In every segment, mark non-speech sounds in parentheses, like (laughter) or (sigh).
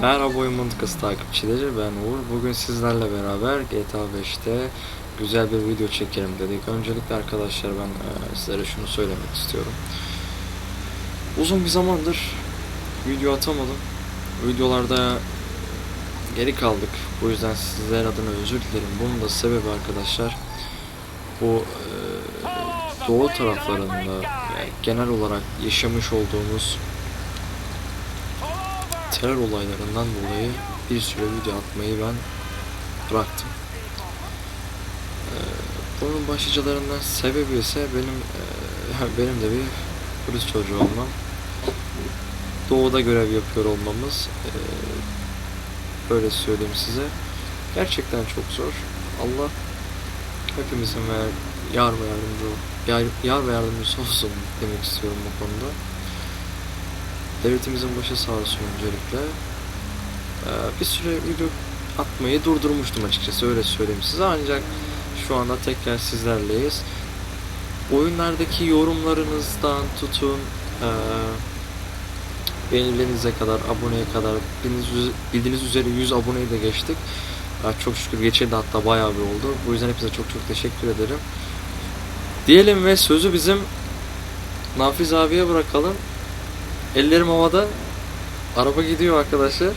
Merhaba Oyun Mıntıkası takipçileri ben Uğur. Bugün sizlerle beraber GTA 5'te güzel bir video çekelim dedik. Öncelikle arkadaşlar ben e, sizlere şunu söylemek istiyorum. Uzun bir zamandır video atamadım. Videolarda geri kaldık. Bu yüzden sizler adına özür dilerim. Bunun da sebebi arkadaşlar bu e, doğu taraflarında yani genel olarak yaşamış olduğumuz terör olaylarından dolayı bir süre video atmayı ben bıraktım. Ee, bunun başlıcalarından sebebi ise benim e, (laughs) benim de bir polis çocuğu olmam. Doğuda görev yapıyor olmamız. Ee, böyle söyleyeyim size. Gerçekten çok zor. Allah hepimizin ve yar ve yardımcı yar, yar ve yardımcısı olsun demek istiyorum bu konuda. Devletimizin başı sağ olsun öncelikle. Ee, bir süre video atmayı durdurmuştum açıkçası öyle söyleyeyim size ancak şu anda tekrar sizlerleyiz. Oyunlardaki yorumlarınızdan tutun ee, beğenilerinize kadar, aboneye kadar bildiğiniz, bildiğiniz üzere 100 aboneyi de geçtik. Ya çok şükür geçildi hatta bayağı bir oldu. Bu yüzden hepinize çok çok teşekkür ederim. Diyelim ve sözü bizim Nafiz abiye bırakalım. Ellerim havada. Araba gidiyor arkadaşlar.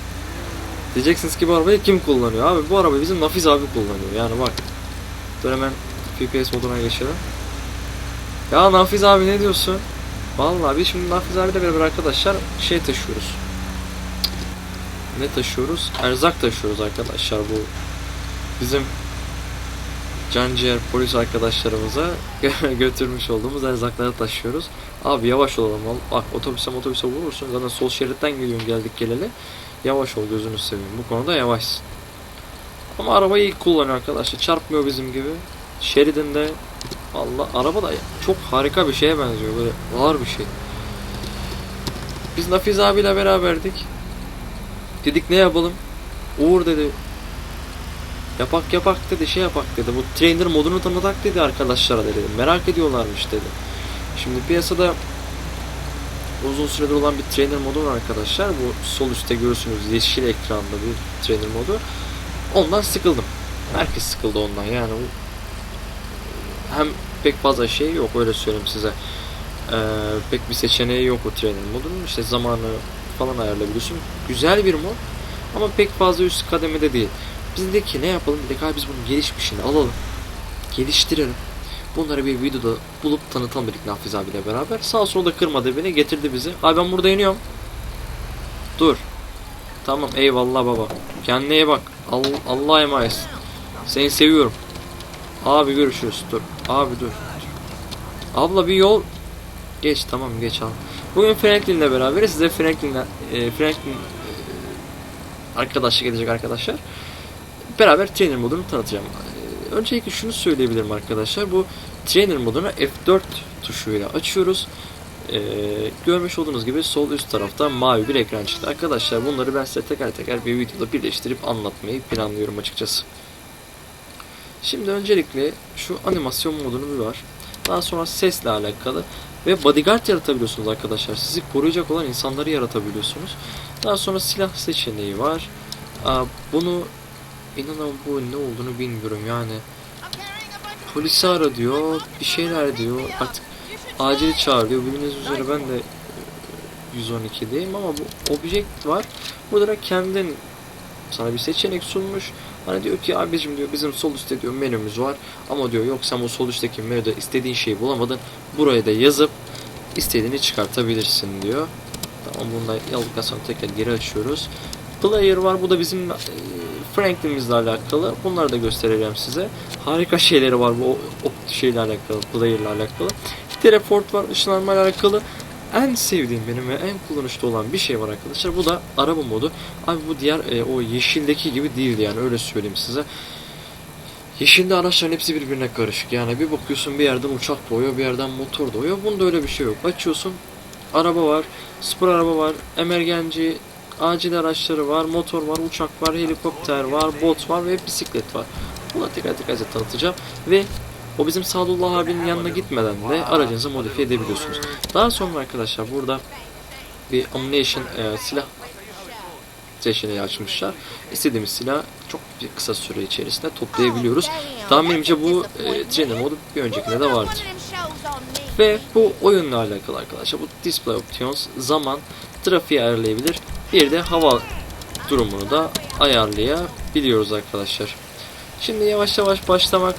Diyeceksiniz ki bu arabayı kim kullanıyor? Abi bu arabayı bizim Nafiz abi kullanıyor. Yani bak. Dur hemen FPS moduna geçelim. Ya Nafiz abi ne diyorsun? Vallahi biz şimdi Nafiz abiyle beraber arkadaşlar şey taşıyoruz. Ne taşıyoruz? Erzak taşıyoruz arkadaşlar bu bizim canciğer polis arkadaşlarımıza (laughs) götürmüş olduğumuz erzakları taşıyoruz. Abi yavaş olalım. Bak otobüse otobüse vurursun. Zaten sol şeritten geliyorsun geldik geleli. Yavaş ol gözünü seveyim. Bu konuda yavaşsın. Ama arabayı iyi kullanıyor arkadaşlar. Çarpmıyor bizim gibi. Şeridinde Valla araba da çok harika bir şeye benziyor. Böyle ağır bir şey. Biz Nafiz abiyle beraberdik. Dedik ne yapalım? Uğur dedi. Yapak yapak dedi şey yapak dedi. Bu trainer modunu tanıtak dedi arkadaşlara dedi. Merak ediyorlarmış dedi. Şimdi piyasada uzun süredir olan bir trainer modu var arkadaşlar. Bu sol üstte görürsünüz yeşil ekranda bir trainer modu. Ondan sıkıldım. Herkes sıkıldı ondan yani. Hem pek fazla şey yok öyle söyleyeyim size. Ee, pek bir seçeneği yok o trainer modunun. İşte zamanı falan ayarlayabiliyorsun. Güzel bir mod ama pek fazla üst kademede değil. Biz dedik ki ne yapalım dedik abi biz bunun gelişmişini alalım. Geliştirelim. Bunları bir videoda bulup tanıtalım dedik Nafiz abiyle beraber. Sağ solda kırmadı beni getirdi bizi. Abi ben burada iniyorum. Dur. Tamam eyvallah baba. Kendine iyi bak. Allah, Allah'a emanet. Seni seviyorum. Abi görüşürüz. Dur. Abi dur. Abla bir yol geç tamam geç al. Bugün Franklin'le beraber size Franklin'le e, Franklin e, arkadaşlık edecek arkadaşlar. Beraber trainer modunu tanıtacağım. E, öncelikle şunu söyleyebilirim arkadaşlar. Bu trainer modunu F4 tuşuyla açıyoruz. E, görmüş olduğunuz gibi sol üst tarafta mavi bir ekran çıktı. Arkadaşlar bunları ben size teker teker bir videoda birleştirip anlatmayı planlıyorum açıkçası. Şimdi öncelikle şu animasyon modunu bir var. Daha sonra sesle alakalı ve bodyguard yaratabiliyorsunuz arkadaşlar. Sizi koruyacak olan insanları yaratabiliyorsunuz. Daha sonra silah seçeneği var. Aa, bunu inanın bu ne olduğunu bilmiyorum yani. Polisi ara diyor, bir şeyler diyor. Artık acil çağır diyor. Bildiğiniz üzere ben de e, 112'deyim ama bu objekt var. Burada da kendin sana bir seçenek sunmuş. Hani diyor ki abicim diyor bizim sol üstte diyor menümüz var. Ama diyor yok sen o sol üstteki menüde istediğin şeyi bulamadın. Buraya da yazıp istediğini çıkartabilirsin diyor. Tamam bundan yazdıktan sonra tekrar geri açıyoruz. Player var bu da bizim e, Franklin'imizle alakalı. Bunları da göstereceğim size. Harika şeyleri var bu o, o şeyle alakalı, player'la alakalı. Teleport var, ışınlanma ile alakalı en sevdiğim benim ve en kullanışlı olan bir şey var arkadaşlar. Bu da araba modu. Abi bu diğer e, o yeşildeki gibi değil yani öyle söyleyeyim size. Yeşilde araçların hepsi birbirine karışık. Yani bir bakıyorsun bir yerden uçak doğuyor, bir yerden motor doğuyor. Bunda öyle bir şey yok. Açıyorsun. Araba var, spor araba var, emergenci, acil araçları var, motor var, uçak var, helikopter var, bot var ve bisiklet var. Buna tekrar tekrar size tanıtacağım. Ve o bizim Sadullah abinin yanına gitmeden de aracınızı modifiye edebiliyorsunuz. Daha sonra arkadaşlar burada bir ammunition e, silah seçeneği açmışlar. İstediğimiz silah çok bir kısa süre içerisinde toplayabiliyoruz. Tahminimce bu e, trainer modu bir öncekinde de vardı. Ve bu oyunla alakalı arkadaşlar bu display options zaman trafiği ayarlayabilir. Bir de hava durumunu da ayarlayabiliyoruz arkadaşlar. Şimdi yavaş yavaş başlamak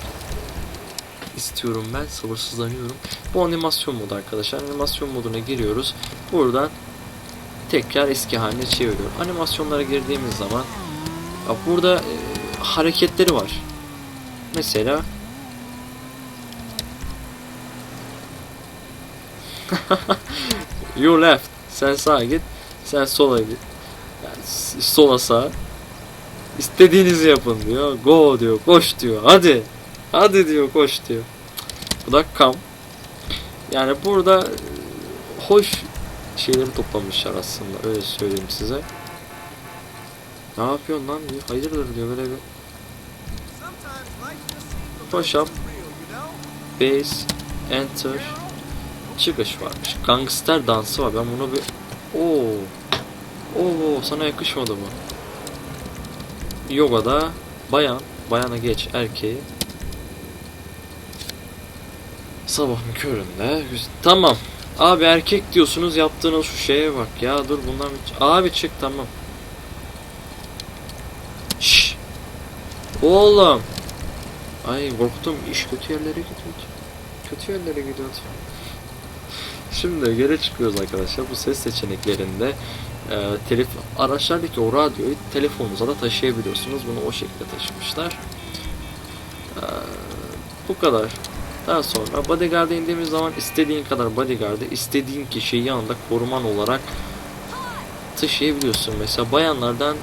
istiyorum ben sabırsızlanıyorum. Bu animasyon modu arkadaşlar. Animasyon moduna giriyoruz. Buradan tekrar eski haline çeviriyor. Animasyonlara girdiğimiz zaman burada e, hareketleri var. Mesela (laughs) You left. Sen sağa git. Sen sola git. Yani sola sağa. İstediğinizi yapın diyor. Go diyor. Koş diyor. Hadi. Hadi diyor. Koş diyor. Bu da come. Yani burada e, hoş şeyleri toplamışlar aslında. Öyle söyleyeyim size. Ne yapıyorsun lan diyor. Hayırdır diyor böyle bir. Push up. Base. Enter. Çıkış varmış. Gangster dansı var. Ben bunu bir... Oo. Oo sana yakışmadı mı? Yoga'da bayan, bayana geç erkeği. Sabahın köründe. Tamam. Abi erkek diyorsunuz yaptığınız şu şeye bak ya dur bundan bir... Abi çık tamam. Şş. Oğlum. Ay korktum iş kötü yerlere gidiyordu. Kötü yerlere gidiyordu. Şimdi geri çıkıyoruz arkadaşlar. Bu ses seçeneklerinde e, telef araçlardaki o radyoyu telefonunuza da taşıyabiliyorsunuz. Bunu o şekilde taşımışlar. E, bu kadar. Daha sonra bodyguard'a indiğimiz zaman istediğin kadar bodyguard'ı istediğin kişiyi yanında koruman olarak taşıyabiliyorsun. Mesela bayanlardan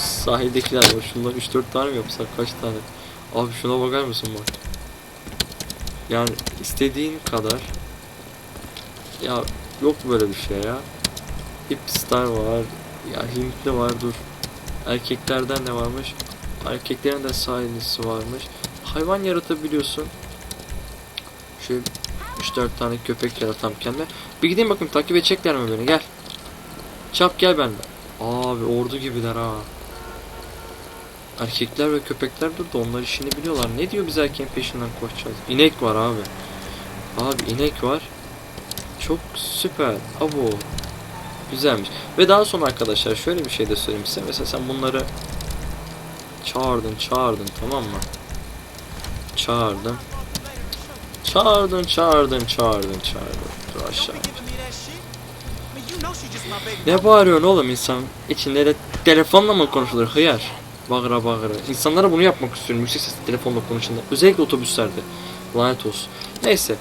sahildekiler var. Şundan 3-4 tane mi yapsak kaç tane? Abi şuna bakar mısın bak. Yani istediğin kadar ya yok böyle bir şey ya. Hipstar var. Ya Hintli var dur. Erkeklerden ne varmış? Erkeklerin de sahilisi varmış. Hayvan yaratabiliyorsun. Şöyle 3-4 tane köpek yaratam kendime. Bir gideyim bakayım takip edecekler mi beni gel. Çap gel benden. Abi ordu gibiler ha. Erkekler ve köpekler dur da onlar işini biliyorlar. Ne diyor biz erkeğin peşinden koşacağız? İnek var abi. Abi inek var. Çok süper. Abo. Güzelmiş. Ve daha sonra arkadaşlar şöyle bir şey de söyleyeyim size. Mesela sen bunları çağırdın, çağırdın tamam mı? Çağırdın. Çağırdın, çağırdın, çağırdın, çağırdın. Dur aşağı. Ne bağırıyorsun oğlum insan içinde de telefonla mı konuşulur hıyar? Bağıra bağıra. İnsanlara bunu yapmak istiyorum yüksek sesle telefonla konuşunca. Özellikle otobüslerde. Lanet olsun. Neyse.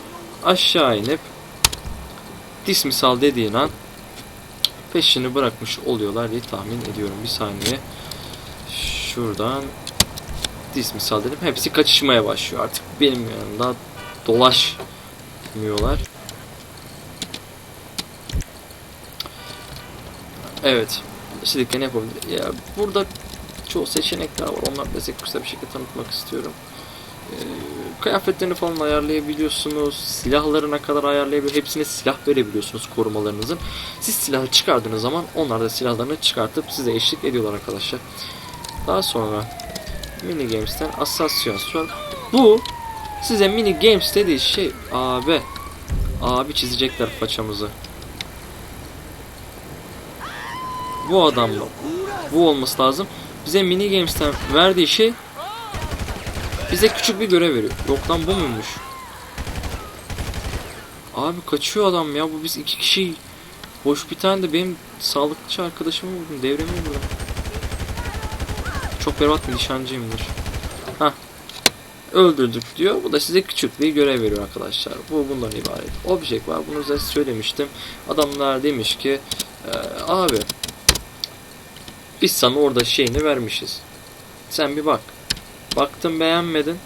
Aşağı inip dismisal dediğin an peşini bırakmış oluyorlar diye tahmin ediyorum. Bir saniye. Şuradan dismisal dedim. Hepsi kaçışmaya başlıyor artık. Benim yanımda dolaşmıyorlar. Evet. İstediklerini yapabilir. Ya burada çoğu seçenekler var. Onları da size kısa bir şekilde tanıtmak istiyorum. Ee, kıyafetlerini falan ayarlayabiliyorsunuz. Silahlarına kadar ayarlayabiliyor. Hepsine silah verebiliyorsunuz korumalarınızın. Siz silahı çıkardığınız zaman onlar da silahlarını çıkartıp size eşlik ediyorlar arkadaşlar. Daha sonra mini games'ten asansör. Bu size mini games dediği şey abi abi çizecekler paçamızı. Bu adamla bu olması lazım. Bize mini games'ten verdiği şey bize küçük bir görev veriyor. Yok lan bu muymuş? Abi kaçıyor adam ya. Bu biz iki kişi. Boş bir tane de benim sağlıkçı arkadaşımı vurdum. Devremi vurdum. Çok berbat bir nişancıyımdır. Hah. Öldürdük diyor. Bu da size küçük bir görev veriyor arkadaşlar. Bu bundan ibaret. Object var. Bunu size söylemiştim. Adamlar demiş ki "Ee, abi biz sana orada şeyini vermişiz. Sen bir bak. Baktın beğenmedin.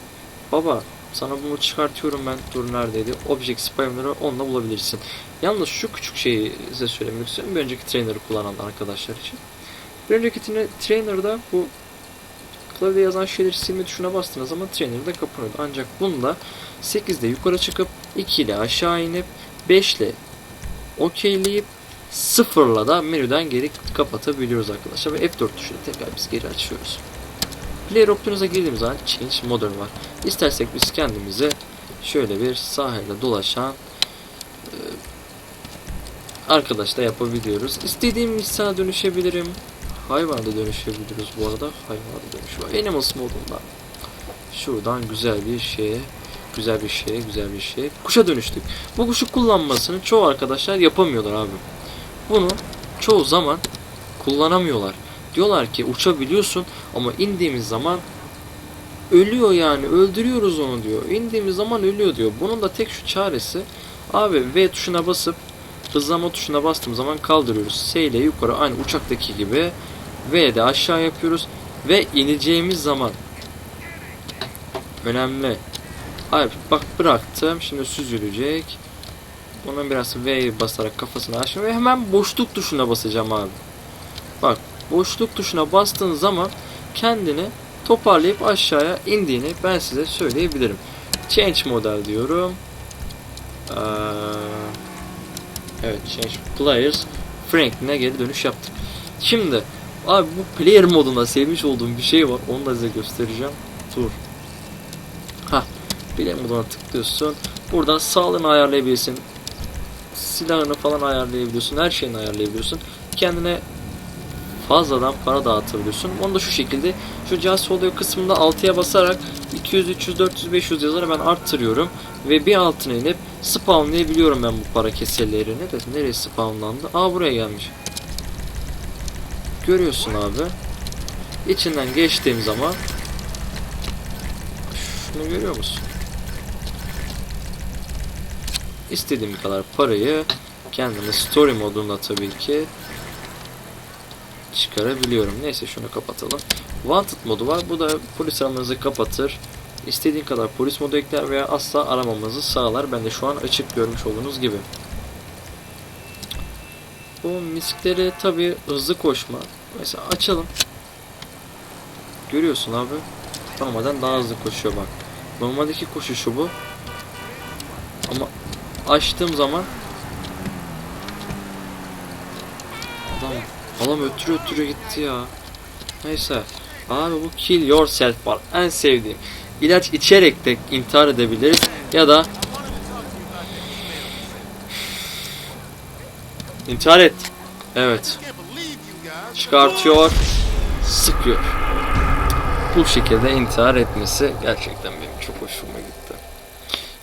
Baba sana bunu çıkartıyorum ben. Dur neredeydi? Object Spawner'ı onunla bulabilirsin. Yalnız şu küçük şeyi size söylemek istiyorum. Bir önceki trainer'ı kullanan arkadaşlar için. Bir önceki tra- trainer'da bu klavyede yazan şeyleri silme tuşuna bastığınız zaman trainer'da kapanıyordu. Ancak bunda 8'de yukarı çıkıp 2 ile aşağı inip 5 ile okeyleyip sıfırla da menüden geri kapatabiliyoruz arkadaşlar. Ve F4 tuşuyla tekrar biz geri açıyoruz. Player Options'a girdiğimiz zaman Change Modern var. İstersek biz kendimize şöyle bir sahilde dolaşan e, arkadaşla yapabiliyoruz. İstediğim insana dönüşebilirim. Hayvana da dönüşebiliriz bu arada. Hayvana da dönüş var. Animals modunda. Şuradan güzel bir şeye, güzel bir şeye, güzel bir şeye. Kuşa dönüştük. Bu kuşu kullanmasını çoğu arkadaşlar yapamıyorlar abi. Bunu çoğu zaman kullanamıyorlar. Diyorlar ki uçabiliyorsun ama indiğimiz zaman ölüyor yani öldürüyoruz onu diyor. İndiğimiz zaman ölüyor diyor. Bunun da tek şu çaresi abi V tuşuna basıp hızlama tuşuna bastığım zaman kaldırıyoruz. S ile yukarı aynı uçaktaki gibi V'de aşağı yapıyoruz ve ineceğimiz zaman önemli. Abi bak bıraktım. Şimdi süzülecek. Ona biraz V'ye basarak kafasını açtım ve hemen boşluk tuşuna basacağım abi. Bak boşluk tuşuna bastığın zaman kendini toparlayıp aşağıya indiğini ben size söyleyebilirim. Change model diyorum. Ee, evet change players Franklin'e geri dönüş yaptık. Şimdi abi bu player modunda sevmiş olduğum bir şey var. Onu da size göstereceğim. Dur. Ha, player moduna tıklıyorsun. Buradan sağlığını ayarlayabilirsin. Silahını falan ayarlayabiliyorsun. Her şeyini ayarlayabiliyorsun. Kendine fazladan para dağıtabiliyorsun. Onu da şu şekilde şu just oluyor kısmında 6'ya basarak 200, 300, 400, 500 yazarak ben arttırıyorum ve bir altına inip spawnlayabiliyorum ben bu para keselerini de nereye spawnlandı? Aa buraya gelmiş. Görüyorsun abi. İçinden geçtiğim zaman şunu görüyor musun? İstediğim kadar parayı kendime story modunda tabii ki çıkarabiliyorum. Neyse şunu kapatalım. Wanted modu var. Bu da polis aramanızı kapatır. İstediğin kadar polis modu ekler veya asla aramamızı sağlar. Ben de şu an açık görmüş olduğunuz gibi. Bu miskleri tabi hızlı koşma. Mesela açalım. Görüyorsun abi. Normalden daha hızlı koşuyor bak. Normaldeki koşuşu bu. Ama açtığım zaman adam ötürü ötürü gitti ya. Neyse. Abi bu kill yourself var. En sevdiğim. İlaç içerek de intihar edebiliriz ya da intihar et. Evet. Çıkartıyor, sıkıyor. Bu şekilde intihar etmesi gerçekten benim çok hoşuma gitti.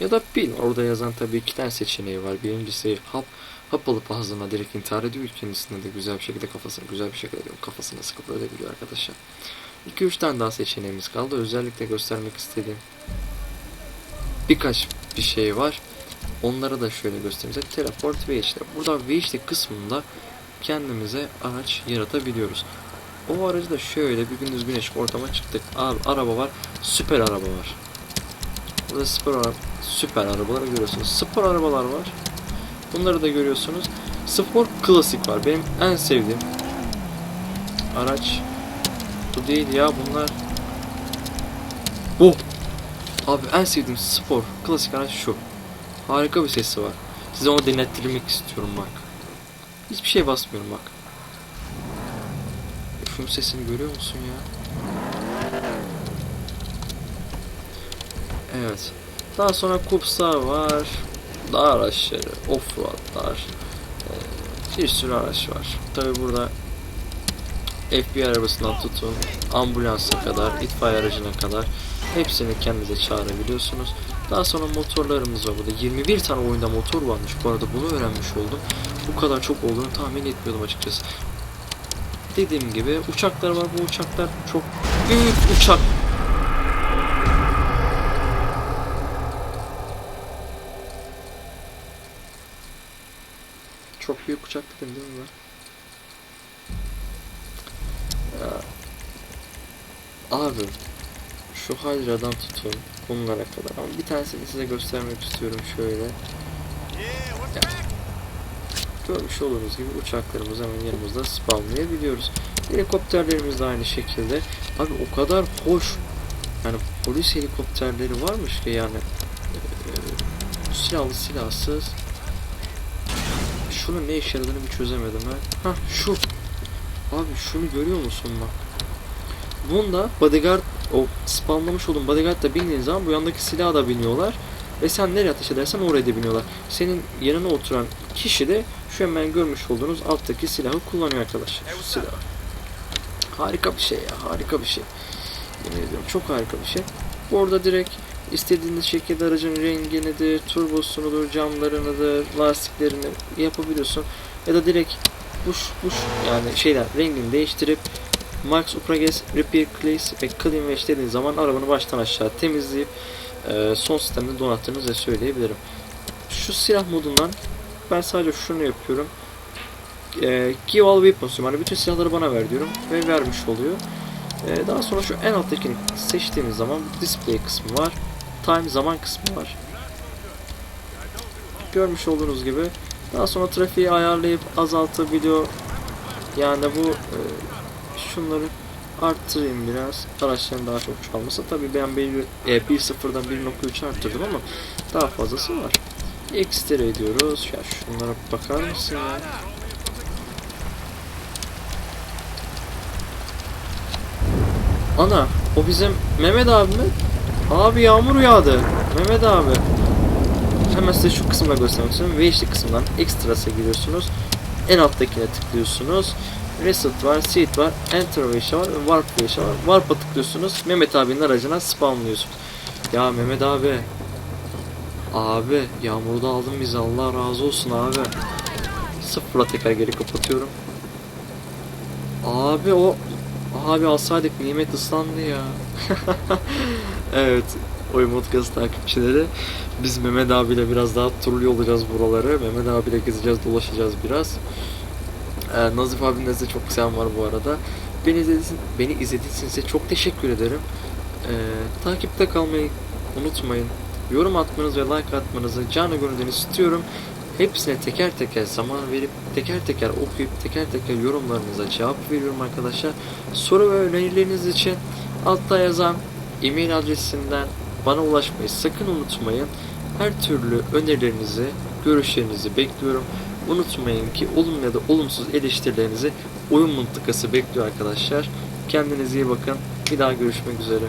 Ya da bil orada yazan tabii iki tane seçeneği var. Birincisi hap hap alıp ağzına direkt intihar ediyor. İkincisinde de güzel bir şekilde kafasını güzel bir şekilde kafasına sıkıp ölebiliyor arkadaşlar. 2-3 tane daha seçeneğimiz kaldı. Özellikle göstermek istediğim birkaç bir şey var. Onları da şöyle göstereyim. Teleport ve işte. Burada ve işte kısmında kendimize araç yaratabiliyoruz. O aracı da şöyle bir gündüz güneş ortama çıktık. Abi araba var. Süper araba var. Burada süper, ara- süper arabaları görüyorsunuz. Spor arabalar var. Bunları da görüyorsunuz. Spor klasik var. Benim en sevdiğim araç bu değil ya bunlar. Bu. Abi en sevdiğim spor klasik araç şu. Harika bir sesi var. Size onu dinlettirmek istiyorum bak. Hiçbir şey basmıyorum bak. Şunun sesini görüyor musun ya? Evet. Daha sonra kupsar var. Dağ araçları, offroadlar. ee, Bir sürü araç var. Tabi burada FBI arabasından tutun ambulansa kadar, itfaiye aracına kadar hepsini kendinize çağırabiliyorsunuz. Daha sonra motorlarımız var burada. 21 tane oyunda motor varmış. Bu arada bunu öğrenmiş oldum. Bu kadar çok olduğunu tahmin etmiyordum açıkçası. Dediğim gibi uçaklar var. Bu uçaklar çok büyük uçak. Çok büyük uçak dedim değil mi ben? Ya. Abi şu Hydra'dan tutun bunlara kadar ama bir tanesini size göstermek istiyorum şöyle. Görmüş olduğunuz gibi uçaklarımızı hemen yanımızda spamlayabiliyoruz. Helikopterlerimiz de aynı şekilde. Abi o kadar hoş. Yani polis helikopterleri varmış ki yani eee, silahlı silahsız. Şunun ne işe yaradığını bir çözemedim ha. Hah şu. Abi şunu görüyor musun bak. Bunda bodyguard o spamlamış olduğun bodyguard'la bindiğin zaman bu yandaki silaha da biniyorlar. Ve sen nereye ateş edersen oraya da biniyorlar. Senin yanına oturan kişi de şu hemen görmüş olduğunuz alttaki silahı kullanıyor arkadaşlar. Şu silahı. Harika bir şey ya harika bir şey. Yemin ediyorum çok harika bir şey. Burada direkt istediğiniz şekilde aracın renginidir, turbosunudur, camlarınıdır, lastiklerini yapabiliyorsun. Ya da direkt buş buş yani şeyler rengini değiştirip Max Uprages Repair Class ve Clean Wash dediğin zaman arabanı baştan aşağı temizleyip e, son sistemde donattığınızı söyleyebilirim. Şu silah modundan ben sadece şunu yapıyorum. E, give all weapons yani bütün silahları bana ver diyorum ve vermiş oluyor. E, daha sonra şu en alttakini seçtiğimiz zaman display kısmı var. Time zaman kısmı var. Görmüş olduğunuz gibi daha sonra trafiği ayarlayıp azaltabiliyor. Yani bu e, şunları arttırayım biraz. Araçların daha çok çalması. Tabii ben bir, e, 1.0'dan 1.3 arttırdım ama daha fazlası var. Ekstra ediyoruz. Ya şunlara bakar mısın ya? Ana o bizim Mehmet abi mi? Abi yağmur yağdı. Mehmet abi. Hemen size şu kısımda göstermek istiyorum. Wage'li kısımdan Extras'a giriyorsunuz. En alttakine tıklıyorsunuz. Reset var, Seat var, Enter Wage'e var ve Warp Wage'e var. Warp'a tıklıyorsunuz. Mehmet abinin aracına spamlıyorsunuz. Ya Mehmet abi. Abi yağmurda aldın bizi Allah razı olsun abi. Sıfırla tekrar geri kapatıyorum. Abi o Abi alsaydık nimet ıslandı ya. (laughs) evet. Oyun podcast takipçileri. Biz Mehmet abiyle biraz daha turluyor olacağız buraları. Mehmet abiyle gezeceğiz, dolaşacağız biraz. Ee, Nazif abinin size çok selam var bu arada. Beni izlediğiniz, beni izlediğiniz için çok teşekkür ederim. Ee, takipte kalmayı unutmayın. Yorum atmanızı ve like atmanızı canı gönülden istiyorum. Hepsine teker teker zaman verip teker teker okuyup teker teker yorumlarınıza cevap veriyorum arkadaşlar. Soru ve önerileriniz için altta yazan e-mail adresinden bana ulaşmayı sakın unutmayın. Her türlü önerilerinizi, görüşlerinizi bekliyorum. Unutmayın ki olumlu ya da olumsuz eleştirilerinizi oyun mıntıkası bekliyor arkadaşlar. Kendinize iyi bakın. Bir daha görüşmek üzere.